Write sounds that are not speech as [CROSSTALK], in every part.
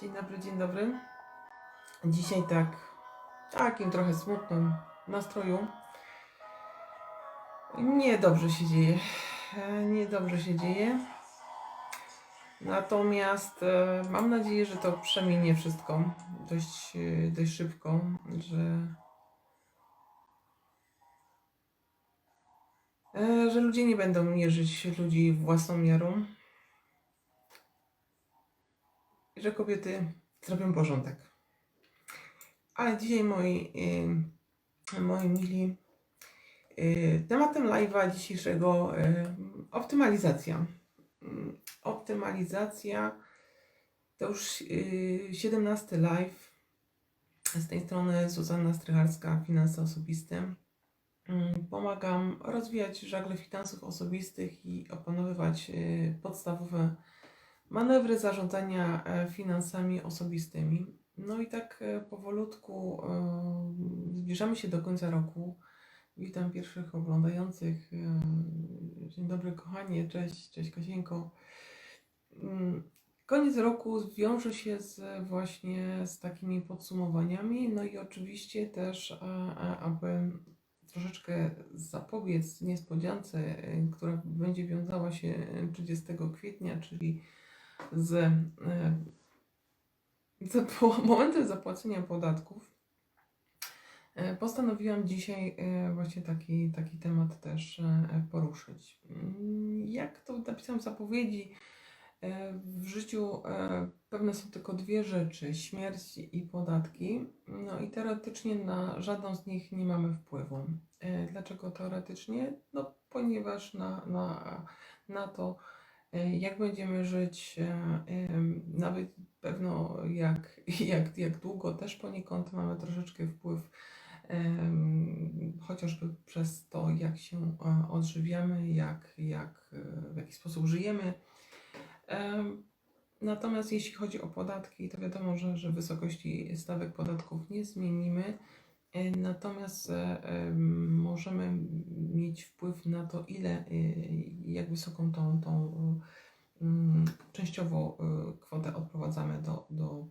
Dzień dobry, dzień dobry. Dzisiaj tak, takim trochę smutnym nastroju. Niedobrze się dzieje. E, Niedobrze się dzieje. Natomiast e, mam nadzieję, że to przeminie wszystko dość, e, dość szybko, że, że ludzie nie będą mierzyć ludzi własną miarą. I że kobiety zrobią porządek. Ale dzisiaj moi, y, moi mili, y, tematem live'a dzisiejszego y, optymalizacja. Optymalizacja to już y, 17 live. Z tej strony Zuzanna Strycharska, Finanse Osobiste. Pomagam rozwijać żagle finansów osobistych i opanowywać podstawowe manewry zarządzania e, finansami osobistymi. No i tak e, powolutku e, zbliżamy się do końca roku. Witam pierwszych oglądających. Dzień dobry kochanie, cześć, cześć Kasieńko. Mm, Koniec roku wiąże się z właśnie z takimi podsumowaniami, no i oczywiście też, aby troszeczkę zapobiec niespodziance, która będzie wiązała się 30 kwietnia, czyli z e, [LAUGHS] momentem zapłacenia podatków, e, postanowiłam dzisiaj e, właśnie taki, taki temat też poruszyć. Mm, Jak to napisałam w zapowiedzi, w życiu pewne są tylko dwie rzeczy: śmierć i podatki. No i teoretycznie na żadną z nich nie mamy wpływu. Dlaczego teoretycznie? No, ponieważ na, na, na to, jak będziemy żyć, e, em, nawet pewno jak, [LAUGHS] jak, jak długo też poniekąd mamy troszeczkę wpływ, chociażby przez to, jak się e, odżywiamy, jak, jak, e, w jaki sposób żyjemy. Em, Natomiast jeśli chodzi o podatki, to wiadomo, że, że wysokości stawek podatków nie zmienimy. E, Natomiast e, em, możemy mieć wpływ na to, ile, e, jak wysoką tą, tą częściowo e, kwotę odprowadzamy do, do,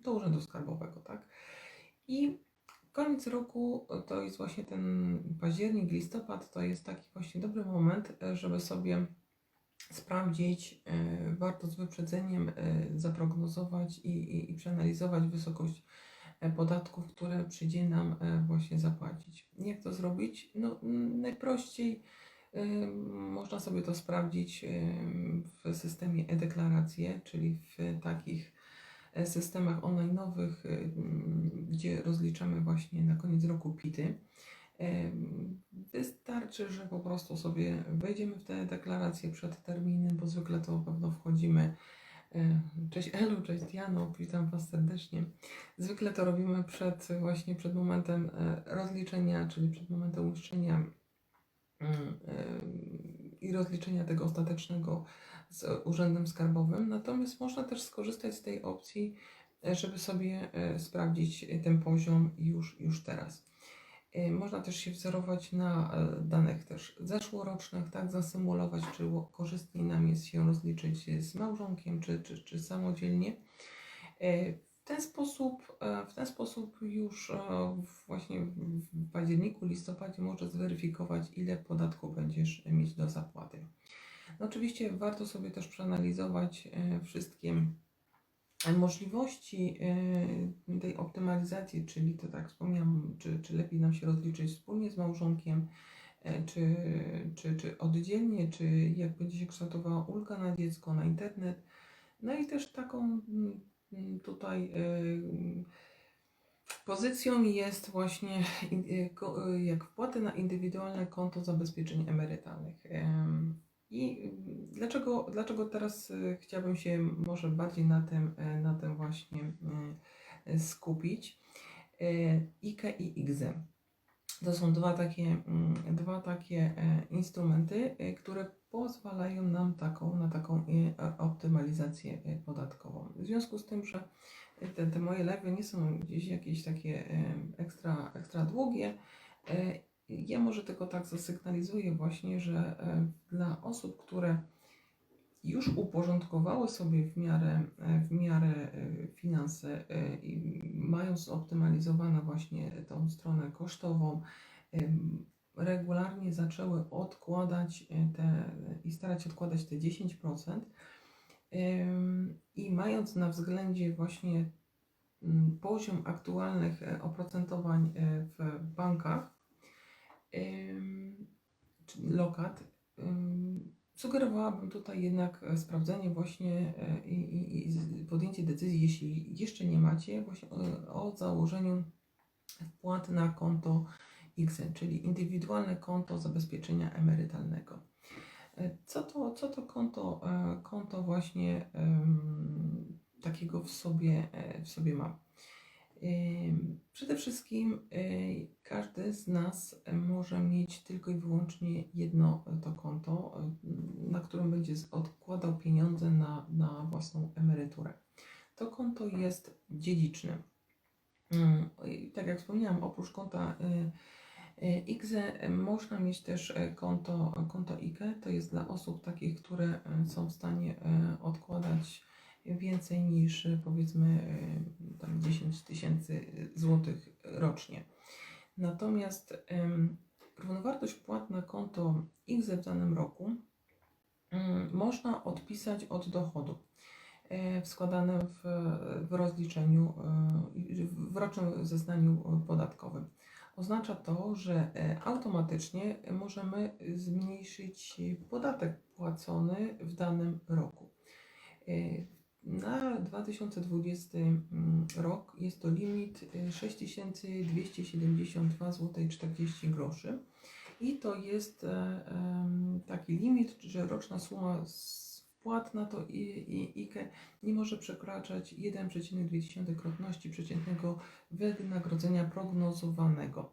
do Urzędu Skarbowego, tak? I koniec roku to jest właśnie ten październik, listopad, to jest taki właśnie dobry moment, e, żeby sobie sprawdzić, e, warto z wyprzedzeniem e, zaprognozować i, i, i przeanalizować wysokość e, podatków, które przyjdzie nam e, właśnie zapłacić. Jak to zrobić? No, mm, najprościej e, można sobie to sprawdzić e, w systemie e-deklaracje, czyli w takich e, systemach online'owych, e, gdzie rozliczamy właśnie na koniec roku PIT-y. Wystarczy, że po prostu sobie wejdziemy w te deklaracje przed terminem, bo zwykle to pewno wchodzimy. E, Cześć Elu, cześć Diano, witam Was serdecznie. Zwykle to robimy przed właśnie przed momentem e, rozliczenia, czyli przed momentem uiszczenia mm, em, i rozliczenia tego ostatecznego z Urzędem Skarbowym. Natomiast można też skorzystać z tej opcji, e, żeby sobie e, sprawdzić ten poziom już, już teraz. Y, Można też się wzorować na e, danych też zeszłorocznych, tak, zasymulować, czy korzystniej nam jest się rozliczyć z małżonkiem, czy, czy, czy samodzielnie. E, W ten sposób, e, w ten sposób już e, właśnie w październiku, listopadzie możesz zweryfikować, ile podatku będziesz mieć do zapłaty. No oczywiście warto sobie też przeanalizować wszystkie możliwości e, tej optymalizacji, czyli to tak wspomniałam, czy, czy lepiej nam się rozliczyć wspólnie z małżonkiem, e, czy, czy, czy oddzielnie, czy jak będzie się kształtowała ulga na dziecko, na internet. No i też taką mm, mm, tutaj e, pozycją jest właśnie jak wpłaty na indywidualne konto zabezpieczeń emerytalnych. I mm, dlaczego, dlaczego teraz e, chciałabym się może bardziej na tym, e, na tym właśnie skupić? IKE i IGZE. To są dwa takie, mm, dwa takie e, instrumenty, które pozwalają nam taką, na taką optymalizację podatkową. W związku z tym, że te, te moje lewy nie są gdzieś jakieś takie ekstra, ekstra długie, ja może tylko tak zasygnalizuję właśnie, że e, dla osób, które już uporządkowały sobie w miarę, e, w miarę e, finanse, i mając optymalizowaną właśnie tą stronę kosztową, regularnie zaczęły odkładać te i starać się odkładać te 10%. em, I mając na względzie właśnie mm, poziom aktualnych oprocentowań w bankach, lokat, sugerowałabym tutaj jednak e, sprawdzenie właśnie e, i, i, i podjęcie decyzji, jeśli jeszcze nie macie, właśnie e, o założeniu wpłat na konto IGZE, czyli indywidualne konto zabezpieczenia emerytalnego. Co to, co to konto, konto właśnie takiego w sobie, w sobie ma? Przede wszystkim y, każdy z nas może mieć tylko i wyłącznie jedno e, to konto, y, na którym będzie odkładał pieniądze na, na własną emeryturę. To konto jest dziedziczne. I Tak jak wspomniałam, oprócz konta y, można mieć też konto, konto IKE. To jest dla osób takich, które są w stanie odkładać więcej niż y, powiedzmy y, tam 10 tysięcy złotych rocznie. Natomiast równowartość wpłat na konto IGZE w danym roku ym, można odpisać od dochodu y, w składanym w, w rozliczeniu, w rocznym zeznaniu podatkowym. Oznacza to, że automatycznie możemy zmniejszyć podatek płacony w danym roku. Na 2020 mm, rok jest to limit y, 6272 zł 40 groszy i to jest e, taki limit, że roczna suma wpłat na to IKE nie może przekraczać 1,2 krotności przeciętnego wynagrodzenia prognozowanego,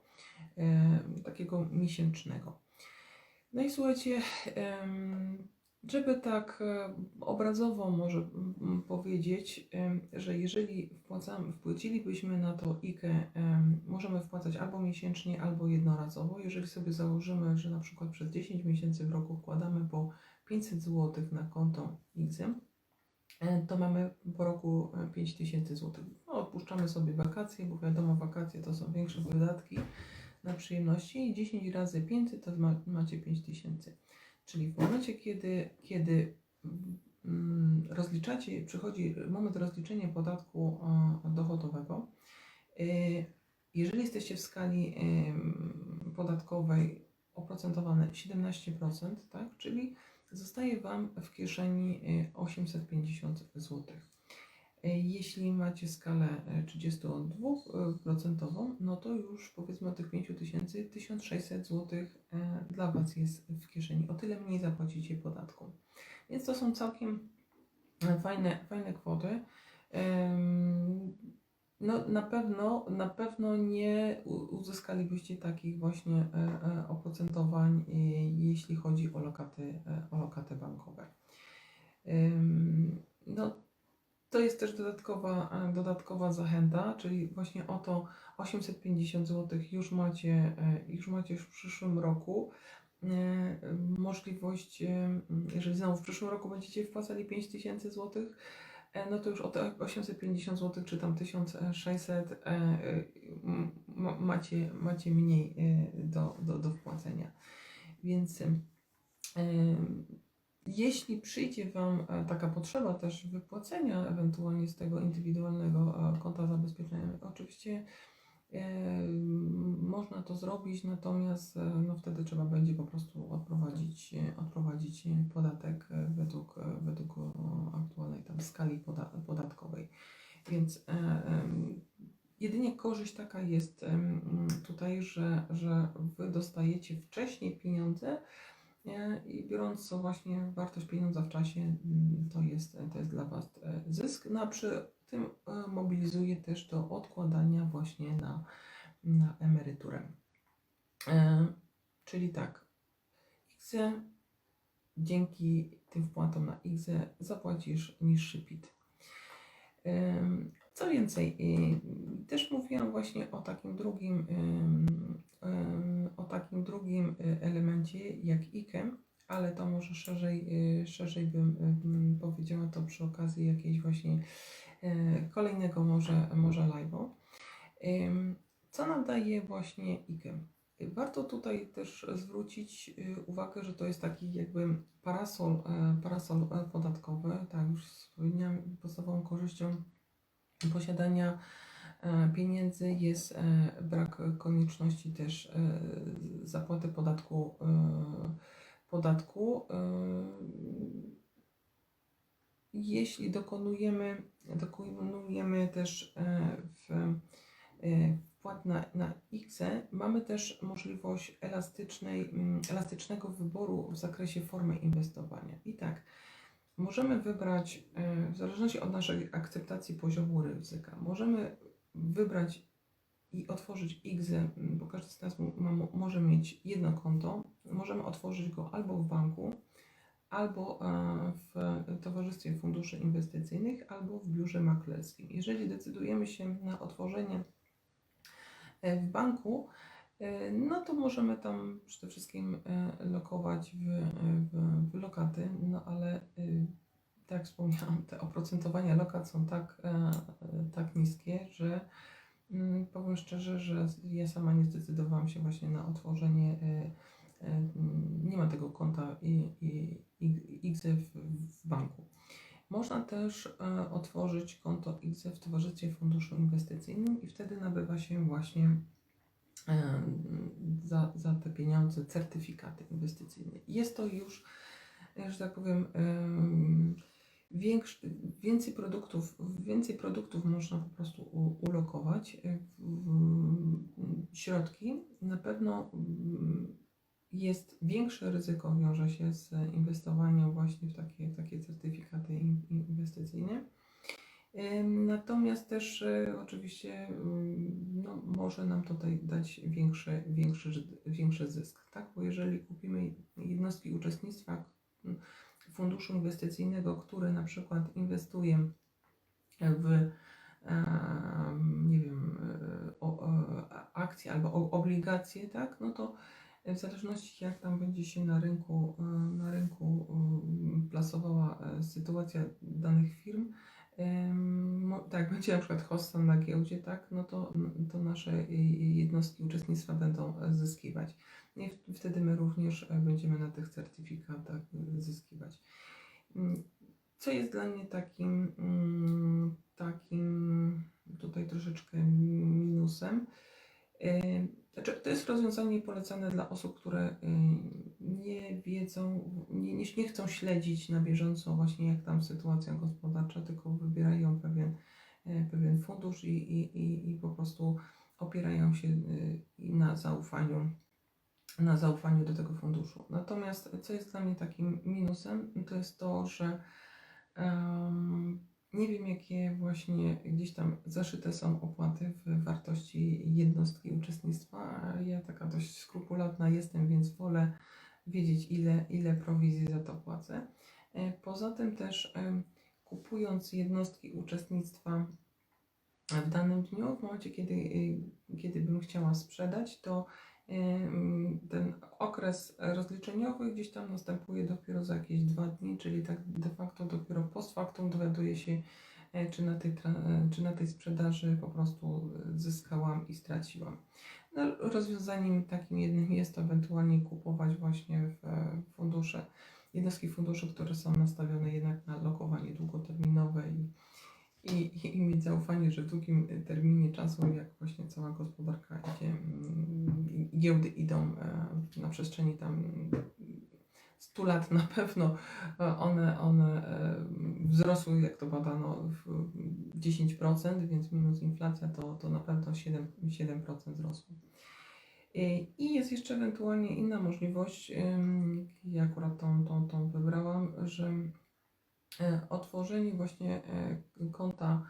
e, takiego miesięcznego. No i słuchajcie, żeby tak e, obrazowo może powiedzieć, że jeżeli wpłacamy, wpłacilibyśmy na to IKE, em, możemy wpłacać albo miesięcznie, albo jednorazowo. Jeżeli sobie założymy, że na przykład przez 10 miesięcy w roku wkładamy po 500 zł na konto IKE, e, to mamy po roku e, 5000 zł. No, odpuszczamy sobie wakacje, bo wiadomo, wakacje to są większe wydatki na przyjemności i 10 razy 500 to ma, macie 5000. Czyli w momencie, kiedy, kiedy mm, rozliczacie, przychodzi moment rozliczenia podatku e, dochodowego, e, jeżeli jesteście w skali em, podatkowej oprocentowane 17%, tak, czyli zostaje Wam w kieszeni e, 850 zł. E, Jeśli macie skalę e, 32%, no to już powiedzmy od tych 5000 1600 zł e, dla Was jest w kieszeni. O tyle mniej zapłacicie podatku. Więc to są całkiem e, fajne, fajne kwoty. No na pewno, na pewno nie uzyskalibyście takich właśnie e, e, oprocentowań, e, jeśli chodzi o lokaty, e, o lokaty bankowe. No, to jest też dodatkowa, e, dodatkowa zachęta, czyli właśnie o to 850 zł już macie, e, już macie już w przyszłym roku. E, Możliwość, jeżeli znowu w przyszłym roku będziecie wpłacali 5000 zł, no to już o te 850 zł czy tam 1600 e, e, m- ma- macie, macie mniej do, do, do wpłacenia. Więc jeśli przyjdzie Wam e, taka potrzeba też wypłacenia ewentualnie z tego indywidualnego e, konta zabezpieczenia, oczywiście e, można to zrobić, natomiast no wtedy trzeba będzie po prostu odprowadzić, odprowadzić podatek według, według aktualnej tam skali poda podatkowej. Więc jedynie korzyść taka jest tutaj, że, że Wy dostajecie wcześniej pieniądze, nie? I biorąc właśnie wartość pieniądza w czasie, mm, to jest, to jest dla Was e, zysk. No a przy tym e, mobilizuje też do odkładania właśnie na, na emeryturę. E, Czyli tak, IGZE dzięki tym wpłatom na IGZE zapłacisz niższy PIT. Em, Co więcej, y, też mówiłam właśnie o takim drugim, o takim drugim y, elemencie jak IKE, ale to może szerzej, y, szerzej bym, powiedziała to przy okazji jakiejś właśnie kolejnego może, może live'u. Co nam daje właśnie IKE? Warto tutaj też zwrócić uwagę, że to jest taki jakby parasol, e, parasol e, podatkowy. Tak, już wspomniałam, podstawową korzyścią posiadania e, pieniędzy jest e, brak konieczności też e, zapłaty podatku. podatku. Jeśli dokonujemy, dokonujemy też w wpłat na, na IKSE, mamy też możliwość elastycznej, elastycznego wyboru w zakresie formy inwestowania. I tak, możemy wybrać, e, w zależności od naszej akceptacji poziomu ryzyka, możemy wybrać i otworzyć IKSE, mm, bo każdy z nas może mieć jedno konto. Możemy otworzyć go albo w banku, albo e, w Towarzystwie Funduszy Inwestycyjnych, albo w biurze maklerskim. Jeżeli decydujemy się na otworzenie e, w banku, no to możemy tam przede wszystkim e, lokować w, w, w lokaty, no ale e, tak jak wspomniałam, te oprocentowania lokat są tak, e, tak niskie, że mm, powiem szczerze, że ja sama nie zdecydowałam się właśnie na otworzenie e, e, nie ma tego konta i, i, i w, w banku. Można też e, otworzyć konto IGZE w Towarzystwie Funduszu Inwestycyjnym i wtedy nabywa się właśnie e, za, za te pieniądze certyfikaty inwestycyjne. Jest to już, że tak powiem, em, większ, więcej produktów, więcej produktów można po prostu ulokować e, środki. Na pewno mm, jest większe ryzyko wiąże się z inwestowaniem właśnie w takie, takie certyfikaty in- inwestycyjne. Natomiast też e, oczywiście ym, no, może nam tutaj dać większy, większy, większy zysk, tak? Bo jeżeli kupimy jednostki uczestnictwa funduszu inwestycyjnego, który na przykład inwestuje w nie wiem, e, o, akcje albo obligacje, tak? No to w zależności jak tam będzie się na rynku, e, na rynku e, plasowała e, sytuacja danych firm, tak, [LAUGHS] będzie na przykład hostem na giełdzie, tak, no to, to nasze jednostki uczestnictwa będą e, zyskiwać. I w- wtedy my również e, będziemy na tych certyfikatach e, zyskiwać. Mm, Co jest dla mnie takim, mm, takim tutaj troszeczkę minusem, Znaczy, to jest rozwiązanie polecane dla osób, które ym, nie wiedzą, nie, nie, chcą śledzić na bieżąco właśnie jak tam sytuacja gospodarcza, tylko wybierają pewien, e, pewien fundusz i, i, i, i po prostu opierają się y, na zaufaniu, na zaufaniu do tego funduszu. Natomiast co jest dla mnie takim minusem, to jest to, że em, nie wiem, jakie właśnie gdzieś tam zaszyte są opłaty w wartości jednostki uczestnictwa. Ja taka dość skrupulatna jestem, więc wolę wiedzieć, ile, ile prowizji za to płacę. E, Poza tym też kupując jednostki uczestnictwa w danym dniu, w momencie, kiedy, y, kiedy bym chciała sprzedać, to ten okres rozliczeniowy gdzieś tam następuje dopiero za jakieś dwa dni, czyli tak de facto dopiero post factum dowiaduję się, e, czy na tej, e, czy na tej sprzedaży po prostu zyskałam i straciłam. No, rozwiązaniem takim jednym jest ewentualnie kupować właśnie w e, fundusze, jednostki funduszy, które są nastawione jednak na lokowanie długoterminowe i, i, i mieć zaufanie, że w długim terminie czasu, jak właśnie cała gospodarka idzie, mm, giełdy idą e, na przestrzeni tam 100 lat na pewno e, one, one e, wzrosły, jak to badano, w 10%, więc minus inflacja to, to na pewno 7%, 7% wzrosło. I- jest jeszcze ewentualnie inna możliwość, ja akurat tą, tą, tą wybrałam, że e, otworzenie właśnie e, konta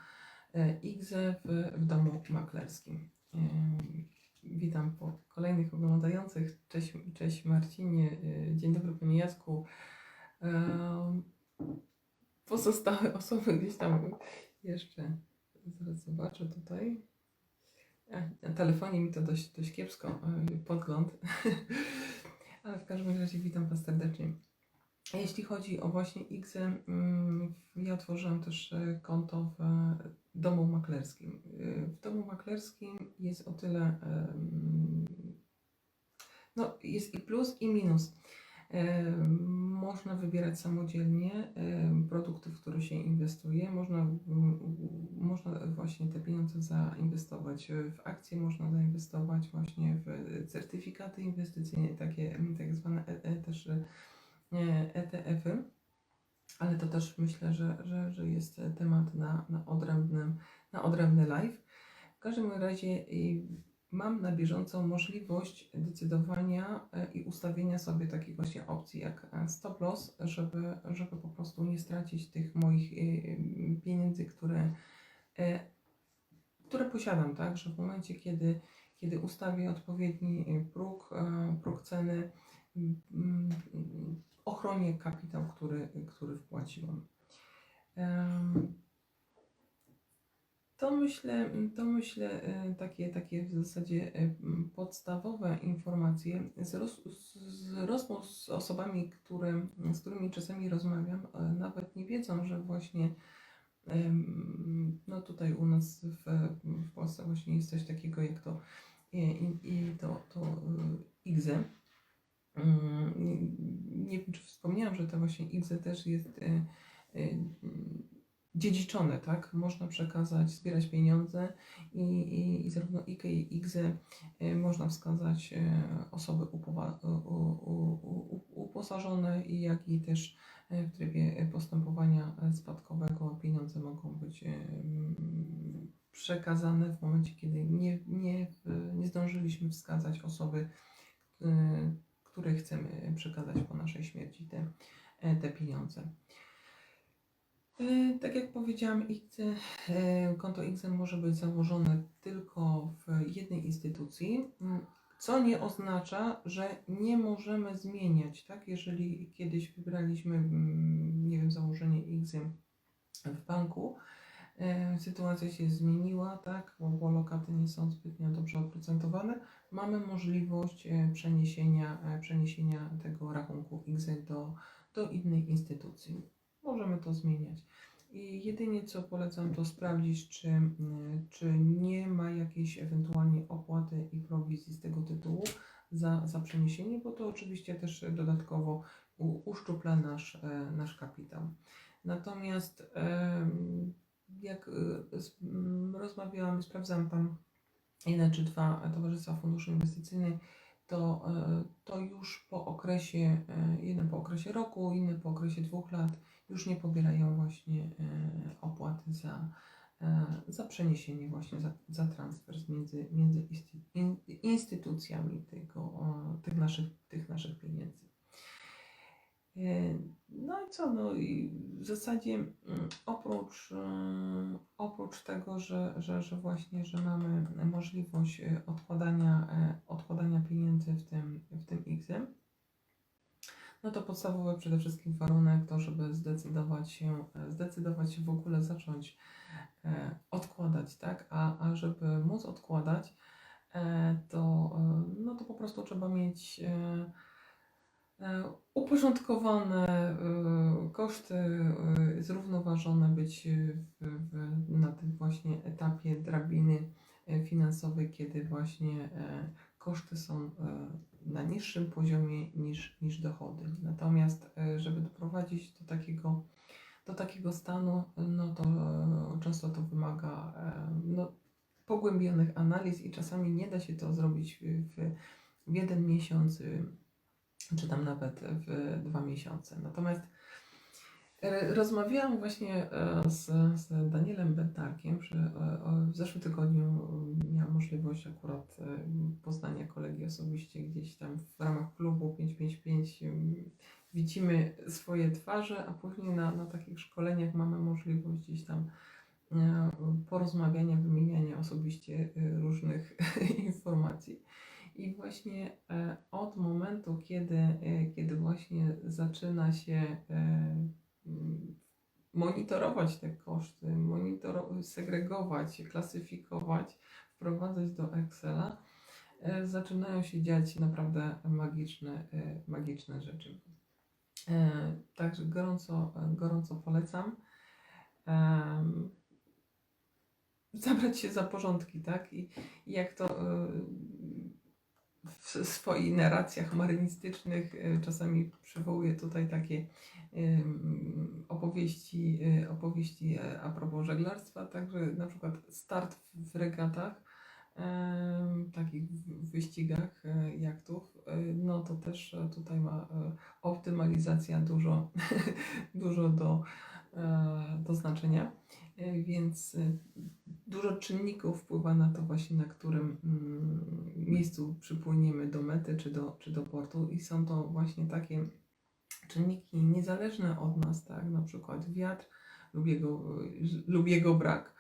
e, IGZE w, w domu maklerskim. Ym, Witam po kolejnych oglądających. Cześć, cześć Marcinie, e, dzień dobry Panie Jacku. Pozostałe [LAUGHS] osoby gdzieś tam jeszcze, zaraz zobaczę tutaj. E, Na telefonie mi to dość, dość kiepsko e, podgląd, [LAUGHS] ale w każdym razie witam Was serdecznie. Jeśli chodzi o właśnie X, mm, ja otworzyłam też e, konto w e, domu maklerskim. E, W domu maklerskim jest o tyle, no jest i plus i minus. Można wybierać samodzielnie produkty, w które się inwestuje. Można, można właśnie te pieniądze zainwestować w akcje, można zainwestować właśnie w certyfikaty inwestycyjne, takie mm, tak zwane też ETF-y, ale to też myślę, że, że, że jest temat na, na, odrębnym, na odrębny live. W każdym razie y, mam na bieżąco możliwość decydowania e, i ustawienia sobie takich właśnie opcji jak e, stop loss, żeby, żeby po prostu nie stracić tych moich y, pieniędzy, które, e, które posiadam, tak, że w momencie, kiedy, kiedy ustawię odpowiedni y, próg, e, próg ceny, ochronię kapitał, który, który wpłaciłam. To myślę, to myślę e, takie, takie w zasadzie e, podstawowe informacje z, roz, z rozmów z osobami, które, z którymi czasami rozmawiam, e, nawet nie wiedzą, że właśnie no tutaj u nas w, w Polsce właśnie jest coś takiego jak to i, i, to, to IGZE. Nie, wiem, czy wspomniałam, że to właśnie IGZE też jest e, e, dziedziczone, tak? Można przekazać, zbierać pieniądze i, i, i zarówno IKE i IGZE e, można wskazać osoby upowa- u, u, u, uposażone, jak i też w trybie postępowania spadkowego pieniądze mogą być przekazane w momencie, kiedy nie, nie, nie zdążyliśmy wskazać osoby, której chcemy przekazać po naszej śmierci te, e, te pieniądze. E, Tak jak powiedziałam, X, e, konto X może być założone tylko w jednej instytucji, m, co nie oznacza, że nie możemy zmieniać, tak? Jeżeli kiedyś wybraliśmy, mm, nie wiem, założenie X w banku, e, sytuacja się zmieniła, tak? Bo lokaty nie są zbytnio dobrze oprocentowane, mamy możliwość e, przeniesienia, e, przeniesienia tego rachunku X do, do innej instytucji. Możemy to zmieniać. I jedynie co polecam to sprawdzić, czy, czy nie ma jakiejś ewentualnie opłaty i prowizji z tego tytułu za, za przeniesienie, bo to oczywiście też dodatkowo uszczupla nasz, e, nasz kapitał. Natomiast jak rozmawiałam, sprawdzałam tam czy dwa towarzystwa funduszy inwestycyjnych, to, e, to już po okresie, e, jeden po okresie roku, inny po okresie dwóch lat już nie pobierają właśnie e, opłaty za, za przeniesienie właśnie, za, za transfer między, między instytucjami tego, tych, naszych, tych naszych pieniędzy. E, No i co, no i w zasadzie mm, oprócz, e, oprócz tego, że, że, że właśnie, że mamy możliwość e, odkładania, odkładania pieniędzy w tym, w tym X-em, no to podstawowy przede wszystkim warunek to, żeby zdecydować się, zdecydować się w ogóle zacząć odkładać, tak? A, a żeby móc odkładać, to, no to po prostu trzeba mieć uporządkowane e, koszty, e, zrównoważone, być w, w, na tym właśnie etapie drabiny e, finansowej, kiedy właśnie e, koszty są e, na niższym poziomie niż, niż dochody. Natomiast, e, żeby doprowadzić do takiego, do takiego stanu, no to e, często to wymaga e, no, pogłębionych analiz i czasami nie da się to zrobić w, w jeden miesiąc, y, czy tam nawet w dwa miesiące. Natomiast e, rozmawiałam właśnie e, z, z Danielem Bentarkiem, że e, w zeszłym tygodniu miałam możliwość akurat poznania kolegi osobiście gdzieś tam w ramach klubu 555 em, widzimy swoje twarze, a później na, na takich szkoleniach mamy możliwość gdzieś tam porozmawiania, wymieniania osobiście różnych [LAUGHS] informacji. I właśnie e, od momentu, kiedy, e, kiedy właśnie zaczyna się e, monitorować te koszty, monitoro- segregować, klasyfikować, wprowadzać do Excela, zaczynają się dziać naprawdę magiczne, magiczne rzeczy. Także gorąco, gorąco polecam. Zabrać się za porządki, tak? I i jak to w swoich narracjach marynistycznych e, czasami przywołuję tutaj takie opowieści, e, opowieści a propos żeglarstwa, także na przykład start w regatach, takich wyścigach e, jachtów, no to też tutaj ma optymalizacja dużo, [LAUGHS] dużo do, do znaczenia, więc e, dużo czynników wpływa na to właśnie, na którym mm, miejscu przypłyniemy do mety czy do, czy do portu i są to właśnie takie czynniki niezależne od nas, tak, na przykład wiatr lub jego, lub jego brak.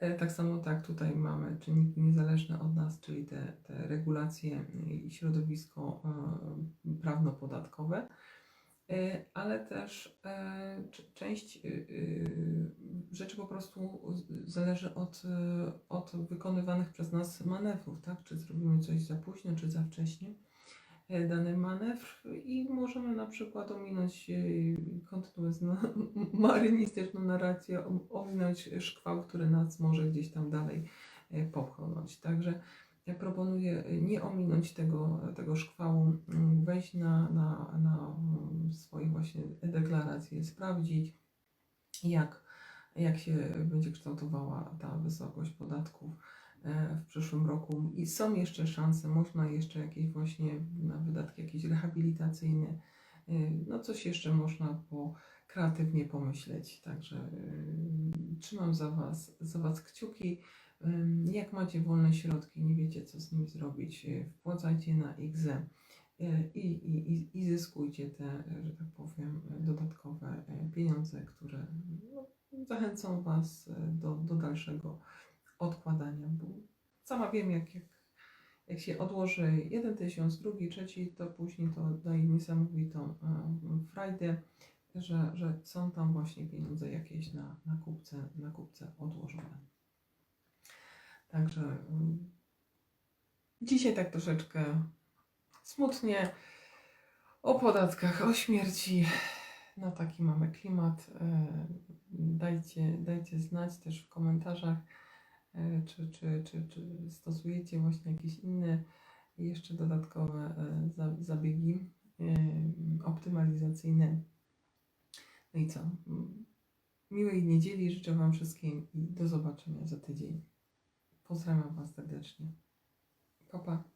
E, Tak samo tak tutaj mamy czynniki niezależne od nas, czyli te, te regulacje i środowisko e, prawno-podatkowe, E, ale też e, część e, e, rzeczy po prostu zależy od, e, od wykonywanych przez nas manewrów, tak? Czy zrobimy coś za późno, czy za wcześnie e, dany manewr i możemy na przykład ominąć, e, kontynuując no, [LAUGHS] marynistyczną narrację, om- ominąć szkwał, który nas może gdzieś tam dalej e, popchnąć. Także ja proponuję e, nie ominąć tego, tego szkwału, mm, wejść na, na, na mm, swoje właśnie deklaracje, sprawdzić jak, jak się będzie kształtowała ta wysokość podatków e, w przyszłym roku. I są jeszcze szanse, można jeszcze jakieś właśnie na wydatki jakieś rehabilitacyjne, e, no coś jeszcze można po, kreatywnie pomyśleć. Także e, trzymam za Was, za was kciuki. Jak macie wolne środki, nie wiecie co z nimi zrobić, e, wpłacajcie na IGZE e, i, i, i, i zyskujcie te, e, że tak powiem, e, dodatkowe e, pieniądze, które no, zachęcą Was e, do, do dalszego odkładania, bo sama wiem, jak, jak, jak się odłoży jeden tysiąc, drugi, trzeci, to później to daje niesamowitą e, frajdę, że, że są tam właśnie pieniądze jakieś na, na, kupce, na kupce odłożone. Także mm, dzisiaj tak troszeczkę smutnie o podatkach, o śmierci. No taki mamy klimat. E, Dajcie, dajcie znać też w komentarzach, e, czy, czy, czy, czy stosujecie właśnie jakieś inne jeszcze dodatkowe e, za- zabiegi optymalizacyjne. No i co? Miłej niedzieli życzę Wam wszystkim i do zobaczenia za tydzień. Pozdrawiam Was serdecznie. Pa, pa.